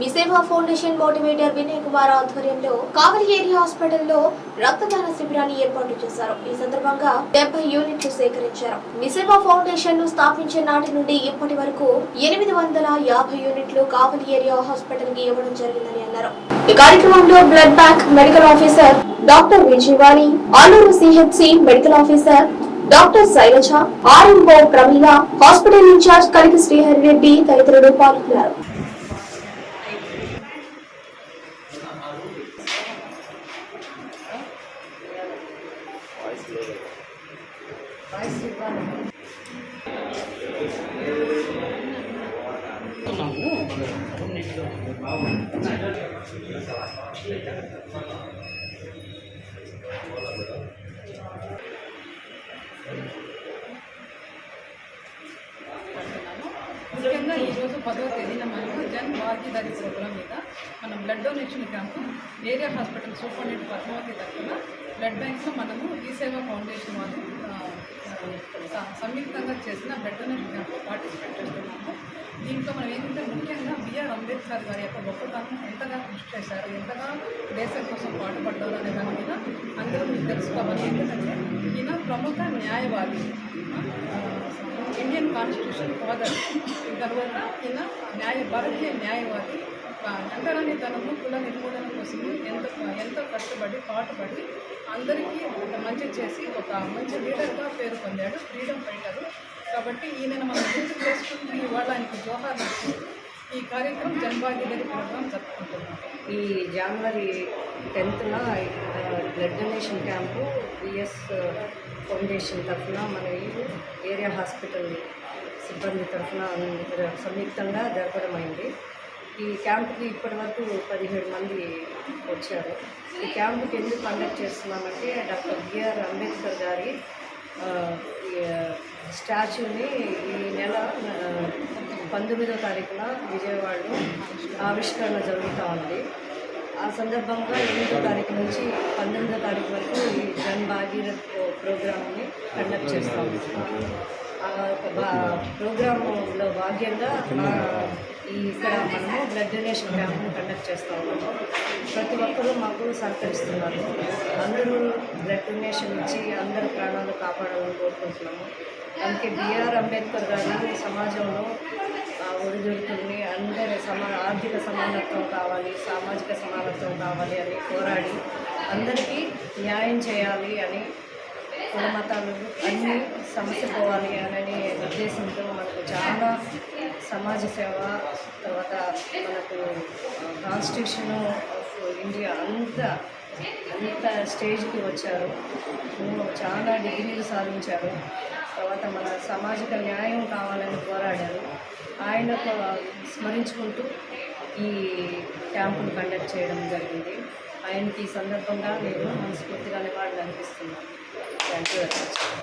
MeeSeva foundation motivator Vinay Kumar ఆధ్వర్యంలో Kavali area హాస్పిటల్లో రక్తదాన శిబిరాన్ని ఏర్పాటు చేశారు. ఈ సందర్భంగా డెబ్బై యూనిట్లు సేకరించారు. మీ ఫౌండేషన్ను స్థాపించే నాటి నుండి ఇప్పటి వరకు ఎనిమిది వందల యాభై యూనిట్లు కావలి ఏరియా హాస్పిటల్కి ఇవ్వడం జరిగిందని అన్నారు. ఈ కార్యక్రమంలో blood bank medical officer doctor Vijayavani Aluru CHC medical officer doctor Shailaja RMO Pramila hospital incharge Kaliki Srihari Reddy తదితరులు పాల్గొన్నారు. ముఖ్యంగా ఈరోజు పదవ తేదీన మనకు జన్ భాగీదారి ప్రోగ్రాం మీద మనం blood donation camp area hospital superintendent Padmavathi తరఫున బ్లడ్ బ్యాంక్స్ మనము ఈ సేవా ఫౌండేషన్ వాళ్ళు సంయుక్తంగా చేసిన బ్లడ్ డొనేషన్ క్యాంప్లో పార్టిసిపేట్ చేస్తున్నాము. దీంట్లో మనం ఏంటంటే ముఖ్యంగా బిఆర్ అంబేద్కర్ గారి యొక్క గొప్పతనం ఎంతగా కృషి చేశారు ఎంతగా దేశం కోసం పాటుపడ్డారు అనే దాని మీద అందరూ మీకు తెలుసుకోవాలి. ఎందుకంటే ఈయన ప్రముఖ న్యాయవాది ఇండియన్ కాన్స్టిట్యూషన్ ఫాదర్ తర్వాత ఈయన న్యాయ భారతీయ న్యాయవాది అంటరానితనము కుల నిర్మూలన కోసం ఎంత ఎంతో కష్టపడి పాటుపడి అందరికీ ఒక మంచి చేసి ఒక మంచి లీడర్గా పేరు పొందాడు ఫ్రీడమ్ ఫైటరు. కాబట్టి ఈయనను మనం గుర్తు చేసుకుంటూ ఇవాళ ఆయనకు జోహార్ ఈ కార్యక్రమం జన్భాగీదారి ప్రోగ్రాం జరుపుకుంటున్నాం. ఈ జనవరి టెన్త్న blood donation camp BS foundation తరఫున మన ఈ ఏరియా హాస్పిటల్ సిబ్బంది తరఫున సంయుక్తంగా జరపడమైంది. ఈ క్యాంపుకి ఇప్పటి వరకు పదిహేడు మంది వచ్చారు. ఈ క్యాంపుకి ఎందుకు కండక్ట్ చేస్తున్నామంటే డాక్టర్ బిఆర్ అంబేద్కర్ గారి ఈ, స్టాచ్యూని ఈ నెల పంతొమ్మిదో తారీఖున విజయవాడలో ఆవిష్కరణ జరుగుతూ ఉంది. ఆ సందర్భంగా ఎనిమిదో తారీఖు నుంచి పంతొమ్మిదో తారీఖు వరకు ఈ జన్ భాగీరథ్ ప్రోగ్రామ్ని కండక్ట్ చేస్తాం. ప్రోగ్రాంలో భాగ్యంగా ఈ ఇక్కడ మనము బ్లడ్ డొనేషన్ క్యాంప్ను కండక్ట్ చేస్తూ ఉన్నాము. ప్రతి ఒక్కరూ మాకు సహకరిస్తున్నారు. అందరూ బ్లడ్ డొనేషన్ ఇచ్చి అందరి ప్రాణాలు కాపాడాలని కోరుకుంటున్నాము. అందుకే బిఆర్ అంబేద్కర్ గారు సమాజంలో ఆ, ఒడిదుడుకుల్ని అందరి సమా ఆర్థిక సమానత్వం కావాలి సామాజిక సమానత్వం కావాలి అని పోరాడి అందరికీ న్యాయం చేయాలి అని కులమతాలు అన్నీ సమస్య పోవాలి అనని ఉద్దేశంతో మనకు చాలా సమాజ సేవ తర్వాత మనకు కాన్స్టిట్యూషన్ ఆఫ్ ఇండియా అంత అంత స్టేజ్కి వచ్చారు. చాలా డిగ్రీలు సాధించారు. తర్వాత మన సామాజిక న్యాయం కావాలని పోరాడారు. ఆయనకు స్మరించుకుంటూ ఈ క్యాంపును కండక్ట్ చేయడం జరిగింది. ఆయనకి ఈ సందర్భంగా నేను మనస్ఫూర్తిగా నివాళులు అనిపిస్తున్నాను థ్యాంక్ యూ వెరీ మచ్.